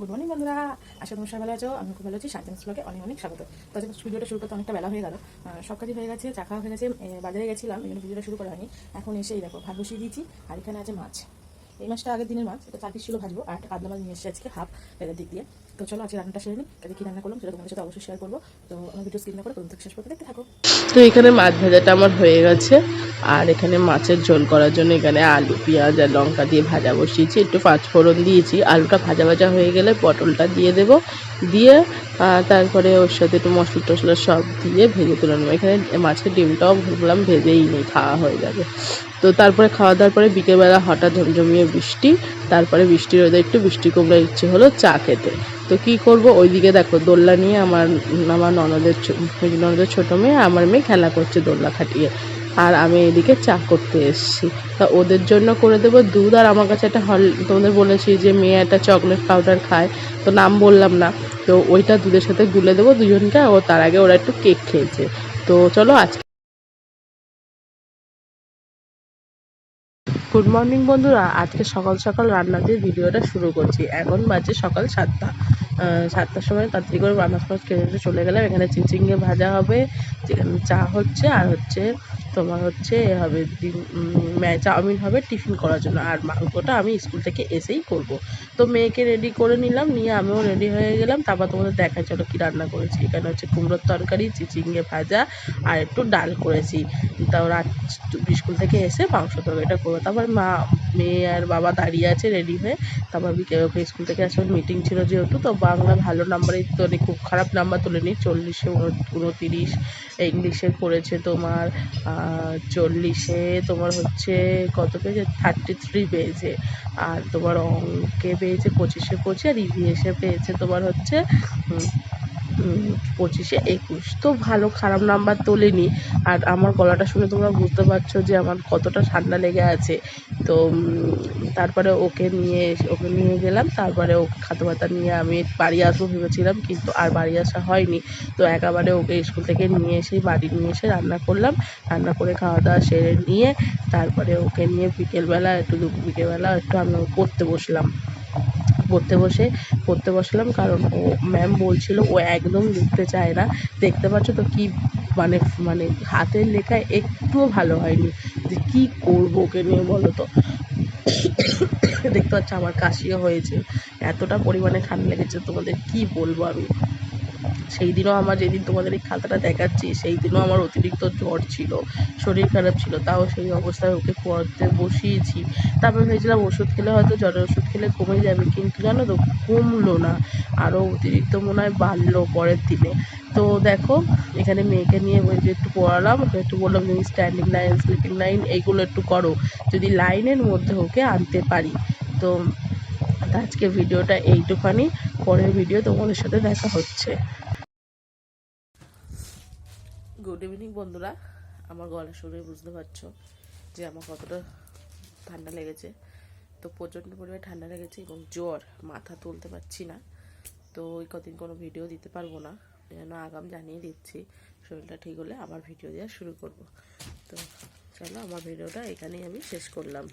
Good morning বন্ধুরা। আশা তোমার সবাই ভালো আছো। আমি খুব ভালো আছি। সাইন্স ব্লগে অনেক অনেক স্বাগত। তো আজকে ভিডিওটা শুরু করতে অনেকটা বেলা হয়ে গেল। সব কাজই হয়ে গেছে, চা খাওয়া হয়ে গেছে বাজারে গেছিলাম জন্য ভিডিওটা শুরু করা হয়নি। এখন এসেই দেখো, ভাত বসিয়ে দিয়েছি, আর এখানে আছে মাছ। এই মাছটা আগের দিনের মাছ, এটা চার পিস ছিল ভাজবো, আর একটা কাতলা মাছ নিয়ে এসেছি আজকে, হাফ এদের দিক দিয়ে। তো চলো, আজকে রান্নাটা সেরে নিই কাজে কী রান্না করলাম সেটা তোমাদের সাথে অবশ্যই শেয়ার করব। তো আমার ভিডিও স্ক্রিন করে প্রথম থেকে শেষ করতে দেখতে থাকো। তো এখানে মাছ ভাজাটা আমার হয়ে গেছে, আর এখানে মাছের ঝোল করার জন্য এখানে আলু, পেঁয়াজ আর লঙ্কা দিয়ে ভাজা বসিয়েছি, একটু পাঁচফোড়ন দিয়েছি। আলুটা ভাজা ভাজা হয়ে গেলে পটলটা দিয়ে দেব দিয়ে তারপরে ওর সাথে একটু মশলা টশলা সব দিয়ে ভেজে তুলে নেব। এখানে মাছের ডিমটাও ভাবলাম ভেজেই নেই, খাওয়া হয়ে যাবে। তো তারপরে খাওয়া দাওয়ার পরে বিকেলবেলা হঠাৎ ঝমঝমিয়ে বৃষ্টি, তারপরে বৃষ্টির রোদে একটু বৃষ্টি কমলে ইচ্ছে হলো চা খেতে। তো কি করব? ওইদিকে দেখো দোল্লা নিয়ে আমার আমার ননদের ননদের ছোটো মেয়ে আমার মেয়ে খেলা করছে দোল্লা খাটিয়ে। আর আমি এদিকে চা করতে এসেছি। তা ওদের জন্য করে দেবো দুধ আর আমার কাছে একটা হল, তোমাদের বলেছি যে মেয়ে একটা চকলেট পাউডার খায়। তো নাম বললাম না। তো ওইটা দুধের সাথে গুলে দেবো দুজনকে, ও তার আগে ওরা একটু কেক খেয়েছে। তো চলো আজকে গুড মর্নিং বন্ধুরা, আজকে সকাল সকাল রান্না দিয়ে ভিডিওটা শুরু করছি। এখন বাজে সকাল সাতটা। সাতটার সময় তাড়াতাড়ি করে মাছ মাছ কেটে চলে গেলাম। এখানে চিচিঙ্গে ভাজা হবে, চা হচ্ছে, আর হচ্ছে তোমার হচ্ছে হবে চাউমিন হবে টিফিন করার জন্য। আর মাংসটা আমি স্কুল থেকে এসেই করব। তো মেয়েকে রেডি করে নিলাম, নিয়ে আমিও রেডি হয়ে গেলাম। তারপর তোমাদের দেখা চলো কী রান্না করেছি। এখানে হচ্ছে কুমড়োর তরকারি, চিচিঙ্গে ভাজা আর একটু ডাল করেছি। তাও রাত স্কুল থেকে এসে মাংস তরকারিটা করব। তারপর মা, মেয়ে আর বাবা দাঁড়িয়ে আছে রেডি হয়ে। তারপর ওকে স্কুল থেকে আসার মিটিং ছিল যেহেতু, তো বাংলা ভালো নাম্বারে তোলে খুব খারাপ নাম্বার তোলেনি চল্লিশে উনতিরিশ ইংলিশে পড়েছে তোমার চল্লিশে তোমার হচ্ছে কত পেয়েছে? থার্টি থ্রি পেয়েছে। আর তোমার অঙ্কে পেয়েছে, পঁচিশে পঁচিশ আর ইভিএসে পেয়েছে তোমার হচ্ছে পঁচিশে একুশ। তো ভালো, খারাপ নাম্বার তোলেনি। আর আমার গলাটা শুনে তোমরা বুঝতে পারছ যে আমার কতটা ঠান্ডা লেগে আছে। তো তারপরে ওকে নিয়ে এসে- ওকে নিয়ে গেলাম। তারপরে ওকে খাতা পাতা নিয়ে আমি বাড়ি আসব ভেবেছিলাম, কিন্তু আর বাড়ি আসা হয়নি। তো একেবারে ওকে স্কুল থেকে নিয়ে এসেই বাড়ি নিয়ে এসে রান্না করলাম। রান্না করে খাওয়া দাওয়া সেরে নিয়ে তারপরে ওকে নিয়ে বিকেলবেলা, একটু দুপুর বিকেলবেলা একটু আমি পড়তে বসলাম। পড়তে বসে, পড়তে বসলাম কারণ ও ম্যাম বলছিল ও একদম লিখতে চায় না। দেখতে পাচ্ছ তো কি মানে মানে হাতের লেখা একটুও ভালো হয়নি। যে কী করব ওকে নিয়ে বলো তো? দেখতে পাচ্ছ আমার কাশিও হয়েছে। এতটা পরিমাণে ঠান্ডা লেগেছে, তোমাদের কি বলব আমি? সেই দিনও আমার যেদিন তোমাদের এই খাতাটা দেখাচ্ছি সেই দিনও আমার অতিরিক্ত জ্বর ছিল, শরীর খারাপ ছিল, তাও সেই অবস্থায় ওকে পড়তে বসিয়েছি। তারপর ভেবেছিলাম ওষুধ খেলে হয়তো জ্বরের ওষুধ খেলে কমে যাবে, কিন্তু জানো তো, কমলো না। আরও অতিরিক্ত মনে হয় বাড়লো পরের দিনে। তো দেখো, এখানে মেয়েকে নিয়ে ওই যে একটু পড়ালাম, ওকে একটু বললাম, তুমি স্ট্যান্ডিং লাইন স্লিপিং লাইন এইগুলো একটু করো। যদি লাইনের মধ্যে ওকে আনতে পারি। তো আজকে ভিডিওটা এইটুখানি। পরের ভিডিও তোমাদের সাথে দেখা হচ্ছে। গুড ইভিনিং বন্ধুরা। আমার গলা শুনে বুঝতে পারছ যে আমার কতটা ঠান্ডা লেগেছে। তো প্রচণ্ড পরিমাণে ঠান্ডা লেগেছে এবং জ্বর মাথা তুলতে পারছি না। তো ওই কদিন কোনো ভিডিও দিতে পারব না। যেন আগাম জানিয়ে দিচ্ছি, শরীরটা ঠিক হলে আবার ভিডিও দেওয়া শুরু করব। তো চলো, আমার ভিডিওটা এখানেই আমি শেষ করলাম।